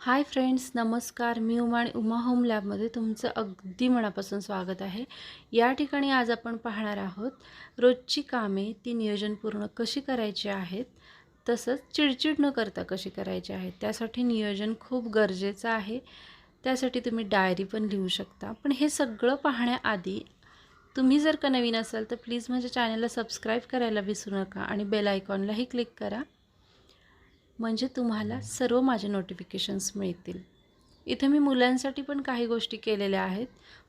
Hi friends नमस्कार. मी उमा आणि Uma home लॅबमध्ये तुमचं अगदी मनापासून स्वागत आहे. या ठिकाणी आज आपण पाहणार आहोत रोजची कामे ती नियोजनपूर्ण कशी करायची आहेत तसंच चिडचिड न करता कशी करायची आहेत त्यासाठी नियोजन खूप गरजेचं आहे. त्यासाठी तुम्ही डायरी पण लिहू शकता. पण हे सगळं पाहण्याआधी तुम्ही जर का नवीन असाल तर प्लीज माझ्या चॅनलला सबस्क्राईब करायला विसरू नका आणि बेल आयकॉनलाही क्लिक करा. म्हणजे तुम्हाला सर्व माझे नोटिफिकेशन्स मिळतील. इथे मी मुलांसाठी पण काही गोष्टी केलेल्या आहेत.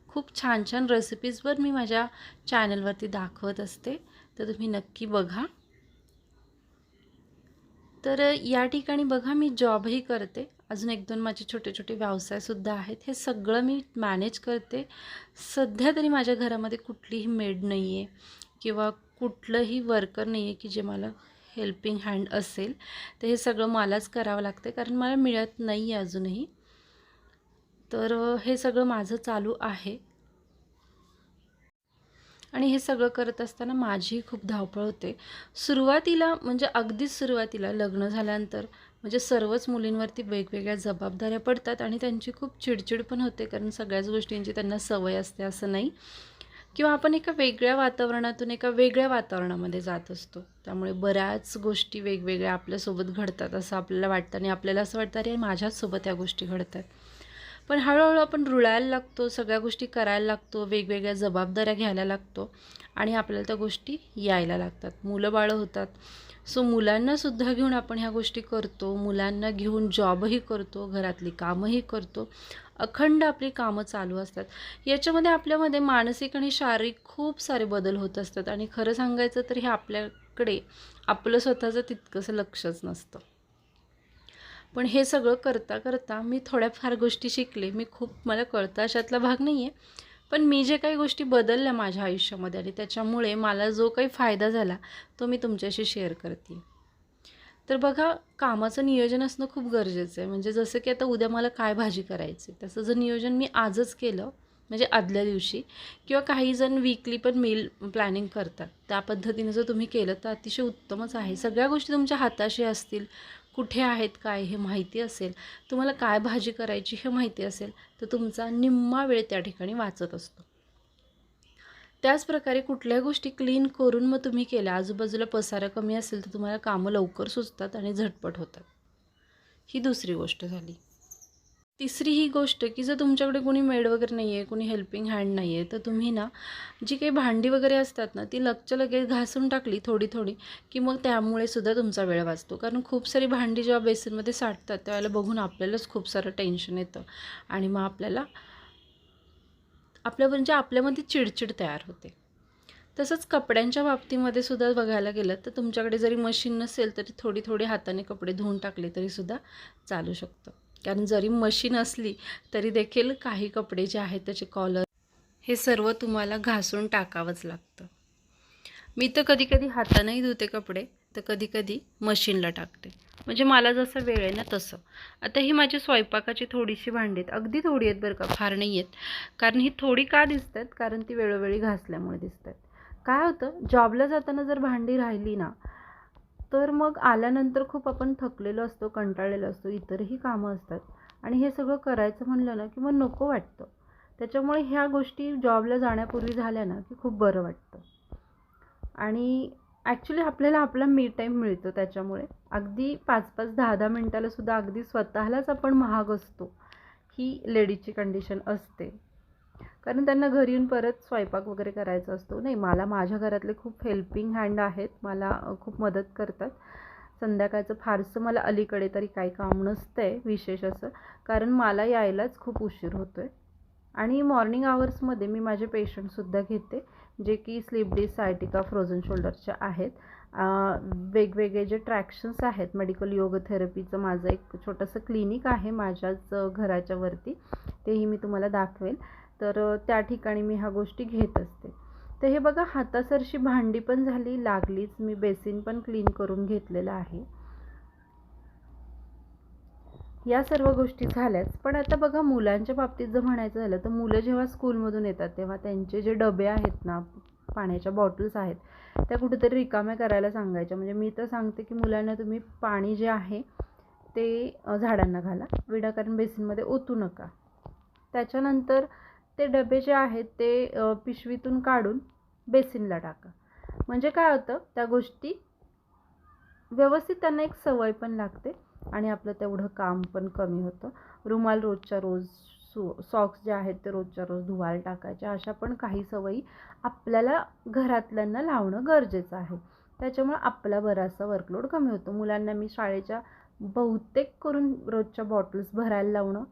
खूप छान छान रेसिपीजवर मी माझ्या चॅनलवरती दाखवत असते. तर तुम्ही नक्की बघा. तर या ठिकाणी बघा मी जॉबही करते. अजून एक दोन माझे छोटे छोटे व्यवसायसुद्धा आहेत. हे सगळं मी मॅनेज करते. सध्या तरी माझ्या घरामध्ये कुठलीही मेड नाही आहे किंवा कुठलंही वर्कर नाही आहे की जे मला हेल्पिंग हँड असेल तर हे सगळं मलाच करावं लागतं कारण मला मिळत नाही आहे अजूनही. तर हे सगळं माझं चालू आहे. आणि हे सगळं करत असताना माझीही खूप धावपळ होते. सुरुवातीला म्हणजे अगदीच सुरुवातीला लग्न झाल्यानंतर म्हणजे सर्वच मुलींवरती वेगवेगळ्या जबाबदाऱ्या पडतात आणि त्यांची खूप चिडचिड पण होते कारण सगळ्याच गोष्टींची त्यांना सवय असते असं नाही. किंवा आपण एका वेगळ्या वातावरणातून एका वेगळ्या वातावरणामध्ये जात असतो. त्यामुळे बऱ्याच गोष्टी वेगवेगळ्या आपल्यासोबत घडतात असं आपल्याला वाटतं आणि आपल्याला असं वाटतं अरे माझ्याचसोबत या गोष्टी घडतात. पण हळूहळू आपण रुळायला लागतो सगळ्या गोष्टी करायला लागतो वेगवेगळ्या जबाबदाऱ्या घ्यायला लागतो आणि आपल्याला त्या गोष्टी यायला लागतात. मुलं बाळं होतात. सो मुलांनासुद्धा घेऊन आपण ह्या गोष्टी करतो. मुलांना घेऊन जॉबही करतो. घरातली कामंही करतो. अखंड आपली कामं चालू असतात. याच्यामध्ये आपल्यामध्ये मानसिक आणि शारीरिक खूप सारे बदल होत असतात आणि खरं सांगायचं तर हे आपल्याकडे आपलं स्वतःचं तितकंसं लक्षच नसतं. पण हे सगळं करता करता मी थोड्याफार गोष्टी शिकले. मी खूप मला कळतं अशातला भाग नाही आहे पण मी जे काही गोष्टी बदलल्या माझ्या आयुष्यामध्ये आणि त्याच्यामुळे मला जो काही फायदा झाला तो मी तुमच्याशी शेअर करते. तर बघा कामाचं नियोजन असणं खूप गरजेचं आहे. म्हणजे जसं की आता उद्या मला काय भाजी करायची तसं जर नियोजन मी आजच केलं म्हणजे आदल्या दिवशी किंवा काही जण वीकली पण मील प्लॅनिंग करतात. त्या पद्धतीने जर तुम्ही केलं तर अतिशय उत्तमच आहे. सगळ्या गोष्टी तुमच्या हाताशी असतील. कुठे आहेत काय हे माहिती असेल. तुम्हाला काय भाजी करायची हे माहिती असेल तर तुमचा निम्मा वेळ त्या ठिकाणी वाचत असतो. त्याचप्रकारे कुठल्याही गोष्टी क्लीन करून मग तुम्ही केल्या आजूबाजूला पसारा कमी असेल तर तुम्हाला कामं लवकर सुचतात आणि झटपट होतात. ही दुसरी गोष्ट झाली. तिसरी ही गोष्ट की जर तुमच्याकडे कोणी मेड वगैरे नाही आहे कोणी हेल्पिंग हँड नाही आहे तर तुम्ही ना जी काही भांडी वगैरे असतात ना ती लगच्या लगेच घासून टाकली थोडी थोडी की मग त्यामुळे सुद्धा तुमचा वेळ वाचतो. कारण खूप सारी भांडी जेव्हा बेसिनमध्ये साठतात त्यावेळेला बघून आपल्यालाच खूप सारं टेन्शन येतं आणि मग आपल्याला आपल्या म्हणजे आपल्यामध्ये चिडचिड तयार होते. तसंच कपड्यांच्या बाबतीमध्ये सुद्धा बघायला गेलं तर तुमच्याकडे जरी मशीन नसेल तरी थोडी थोडी हाताने कपडे धुवून टाकले तरीसुद्धा चालू शकतं. कारण जरी मशीन असली तरी देखील काही कपडे जे आहेत त्याचे कॉलर हे सर्व तुम्हाला घासून टाकावंच लागतं. मी तर कधी कधी हातानेही धुते कपडे तर कधी कधी मशीनला टाकते. म्हणजे मला जसं वेळ आहे ना तसं. आता ही माझी स्वयंपाकाची थोडीशी भांडी आहेत. अगदी थोडी आहेत बरं का फार नाही आहेत. कारण ही थोडी का दिसत आहेत कारण ती वेळोवेळी घासल्यामुळे दिसत आहेत काय होतं? जॉबला जाताना जर भांडी राहिली ना तर मग आल्यानंतर खूप आपण थकलेलो असतो कंटाळलेलो असतो इतरही कामं असतात. आणि हे सगळं करायचं म्हणलं ना की मग नको वाटतं. त्याच्यामुळे ह्या गोष्टी जॉबला जाण्यापूर्वी झाल्या ना की खूप बरं वाटतं. आणि ॲक्च्युली आपल्याला आपला मी टाईम मिळतो त्याच्यामुळे. अगदी पाच पाच दहा दहा मिनटालासुद्धा अगदी स्वतःलाच आपण महाग असतो. ही लेडीजची कंडिशन असते. कारण त्यांना घरी येऊन परत स्वयंपाक वगैरे करायचा असतो. नाही मला माझ्या घरातले खूप हेल्पिंग हँड आहेत. मला खूप मदत करतात. संध्याकाळचं फारसं मला अलीकडे तरी काही काम नसतं आहे विशेष असं. कारण मला यायलाच खूप उशीर होतो आहे आणि मॉर्निंग आवर्समध्ये मी माझे पेशंटसुद्धा घेते. जे की स्लीप डिस सायटिका फ्रोझन शोल्डरच्या आहेत वेगवेगळे जे ट्रॅक्शन्स आहेत मेडिकल योग थेरपीचं माझं एक छोटंसं क्लिनिक आहे माझ्याच घराच्या वरती. तेही मी तुम्हाला दाखवेल. तर त्या ठिकाणी मी ह्या गोष्टी घेत असते. तर हे बघा हातासरशी भांडी पण झाली लागलीच मी बेसिन पण क्लीन करून घेतलेलं आहे. या सर्व गोष्टी झाल्याच. पण आता बघा मुलांच्या बाबतीत जर म्हणायचं झालं तर मुलं जेव्हा स्कूलमधून येतात तेव्हा त्यांचे जे डबे आहेत ना पाण्याच्या बॉटल्स आहेत त्या कुठेतरी रिकाम्या करायला सांगायच्या. म्हणजे मी तर सांगते की मुलांना तुम्ही पाणी जे आहे ते झाडांना घाला. विनाकारण बेसिनमध्ये ओतू नका. त्याच्यानंतर ते डबे जे आहेत ते पिशवीतून काढून बेसिनला टाका. म्हणजे काय होतं त्या गोष्टी व्यवस्थित त्यांना एक सवय पण लागते. आणि आपलं तेवढं काम पण कमी होतं. रुमाल रोजच्या रोज सु सॉक्स जे आहेत ते रोजच्या रोज धुवायला टाकायचे. अशा पण काही सवयी आपल्याला घरातल्यांना लावणं गरजेचं आहे. त्याच्यामुळं आपला बराचसा वर्कलोड कमी होतो. मुलांना मी शाळेच्या बहुतेक करून रोजच्या बॉटल्स भरायला लावणं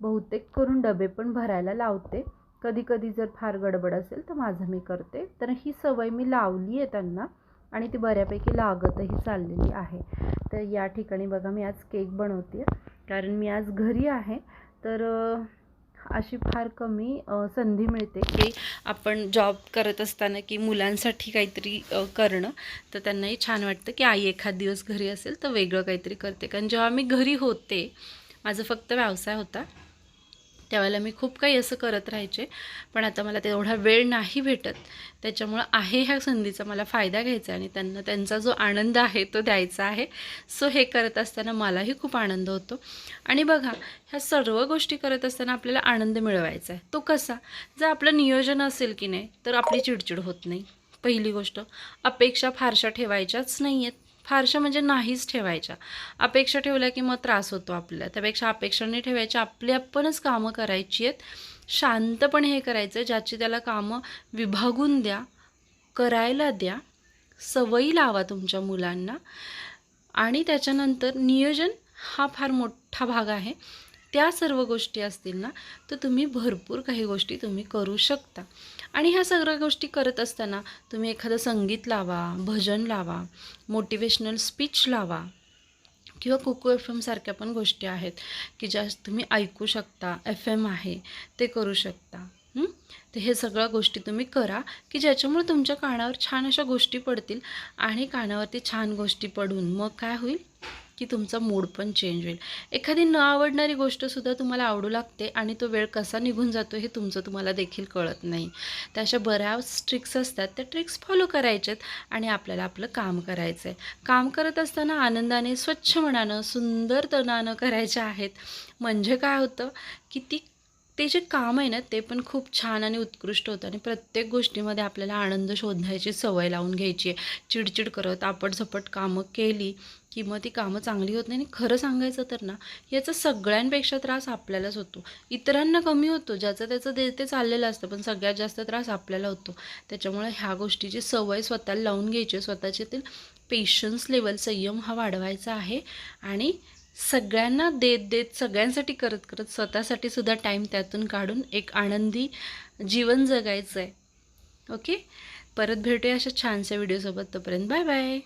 बहुतेक करून डबे पण भरायला लावते. कधी कधी जर फार गडबड असेल तर माझं मी करते. तर ही सवय मी लावली आहे त्यांना. आणि ती बऱ्यापैकी लागतही चाललेली आहे. तर या ठिकाणी बघा मी आज केक बनवते कारण मी आज घरी आहे. तर अशी फार कमी संधी मिळते की आपण जॉब करत असताना की मुलांसाठी काहीतरी करणं. तर त्यांनाही छान वाटतं की आई एखाद दिवस घरी असेल तर वेगळं काहीतरी करते. कारण जेव्हा मी घरी होते माझं फक्त व्यवसाय होता. त्यावेळेला मी खूप काही असं करत राहायचे. पण आता मला तेवढा वेळ नाही भेटत. त्याच्यामुळं आहे ह्या संधीचा मला फायदा घ्यायचा आहे आणि त्यांना त्यांचा जो आनंद आहे तो द्यायचा आहे. सो हे करत असताना मलाही खूप आनंद होतो. आणि बघा ह्या सर्व गोष्टी करत असताना आपल्याला आनंद मिळवायचा आहे. तो कसा? जर आपलं नियोजन असेल की नाही तर आपली चिडचिड होत नाही. पहिली गोष्ट अपेक्षा फारशा ठेवायच्याच नाही आहेत फारशा म्हणजे नाहीच ठेवायच्या. अपेक्षा ठेवल्या की मग त्रास होतो आपल्याला. त्यापेक्षा अपेक्षा नाही ठेवायच्या. आपली आपणच कामं करायची आहेत. शांतपणे हे करायचं ज्याची त्याला कामं विभागून द्या करायला द्या. सवयी लावा तुमच्या मुलांना. आणि त्याच्यानंतर नियोजन हा फार मोठा भाग आहे. त्या सर्व गोष्टी असतील ना तर तुम्ही भरपूर काही गोष्टी तुम्ही करू शकता. आणि ह्या सगळ्या गोष्टी करत असताना तुम्ही एखादं संगीत लावा भजन लावा मोटिवेशनल स्पीच लावा किंवा कुकू एफ एमसारख्या पण गोष्टी आहेत की ज्या तुम्ही ऐकू शकता एफ एम आहे ते करू शकता. तर हे सगळ्या गोष्टी तुम्ही करा की ज्याच्यामुळे तुमच्या कानावर छान अशा गोष्टी पडतील आणि कानावरती छान गोष्टी पडून मग काय होईल? की तुमचा मूड पण चेंज होईल. एखादी न आवडणारी गोष्टसुद्धा तुम्हाला आवडू लागते आणि तो वेळ कसा निघून जातो हे तुमचं तुम्हाला देखील कळत नाही. त्या अशा बऱ्याच ट्रिक्स असतात त्या ट्रिक्स फॉलो करायच्यात आणि आपल्याला आपलं काम करायचं आहे काम करत असताना आनंदाने स्वच्छ मनानं सुंदर तनानं करायच्या आहेत. म्हणजे काय होतं की ती ते जे काम आहे ना ते पण खूप छान आणि उत्कृष्ट होतं. आणि प्रत्येक गोष्टीमध्ये आपल्याला आनंद शोधण्याची सवय लावून घ्यायची आहे. चिडचिड करत आपटझपट कामं केली की मग ती कामं चांगली होत नाही. आणि खरं सांगायचं तर ना याचा सगळ्यांपेक्षा त्रास आपल्यालाच होतो. इतरांना कमी होतो ज्याचं त्याचं ते ते चाललेलं असतं पण सगळ्यात जास्त त्रास आपल्याला होतो. त्याच्यामुळे ह्या गोष्टीची सवय स्वतःला लावून घ्यायची स्वतःच्यातील पेशन्स लेवल संयम हा वाढवायचा आहे. आणि सगळ्यांना देत देत सगळ्यांसाठी करत करत स्वतःसाठी सुद्धा टाईम त्यातून काढून एक आनंदी जीवन जगायचं आहे ओके परत भेटूया अशा छानशा व्हिडिओसोबत तोपर्यंत बाय बाय